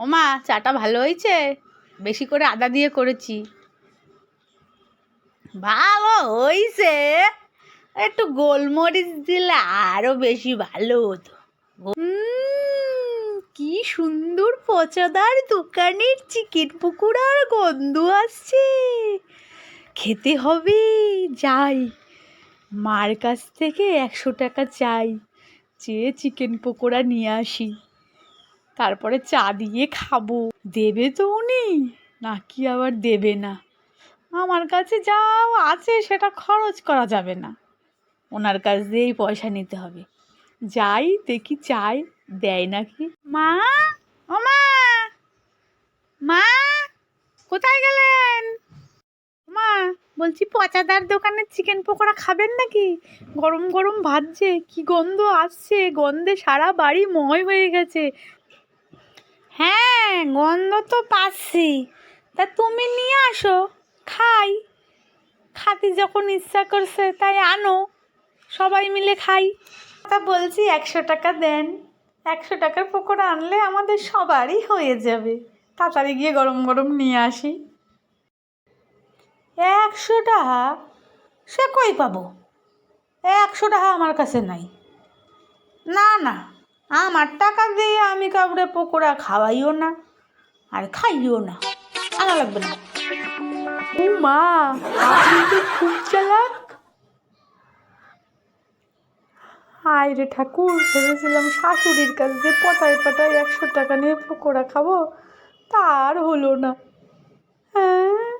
ওমা, চাটা ভালো হয়েছে? বেশি করে আদা দিয়ে করেছি। ভালো হয়েছে। একটু গোলমরিচ দিলে আরও বেশি ভালো হতো। কি সুন্দর পচাদার দোকানের চিকেন পকোড়ার গন্ধ আসছে। খেতে হবে, যাই। মার কাছ থেকে একশো টাকা চাই। চেয়ে চিকেন পকোড়া নিয়ে আসি। তারপরে চা দিয়ে খাব। দেবে তো উনি? নাকি আবার দেবে না? আমার কাছে যা আছে সেটা খরচ করা যাবে না। ওনার কাছ দিয়েই পয়সা নিতে হবে। যাই, দেখি চাই, দেয় নাকি? মা? ও মা! মা? কোথায় গেলেন? মা, বলছি পচাদার দোকানের চিকেন পকোড়া খাবেন নাকি? গরম গরম ভাজছে কি গন্ধ আসছে? গন্ধে সারা বাড়ি ময় হয়ে গেছে। গন্ধ তো পাচ্ছি। তা তুমি নিয়ে আসো, খাই। খাতে যখন ইচ্ছা করছে তাই আনো, সবাই মিলে খাই। তা বলছি, একশো টাকা দেন। একশো টাকার পকোড়া আনলে আমাদের সবারই হয়ে যাবে। তাড়াতাড়ি গিয়ে গরম গরম নিয়ে আসি। একশো টাকা? সে কই পাবো? একশো টাকা আমার কাছে নাই। না না, আমার টাকা দিয়ে আমি কাউরে পকোড়া খাওয়াইও না। আর খাইও না। আনা লাগবে না। ও মা, আপনি তো খুব চালাক। হায় রে ঠাকুর, ভেবেছিলাম শাশুড়ির কাছ দিয়ে পটায় পটায় একশো টাকা নিয়ে পকোড়া খাব, তার হলো না। হ্যাঁ?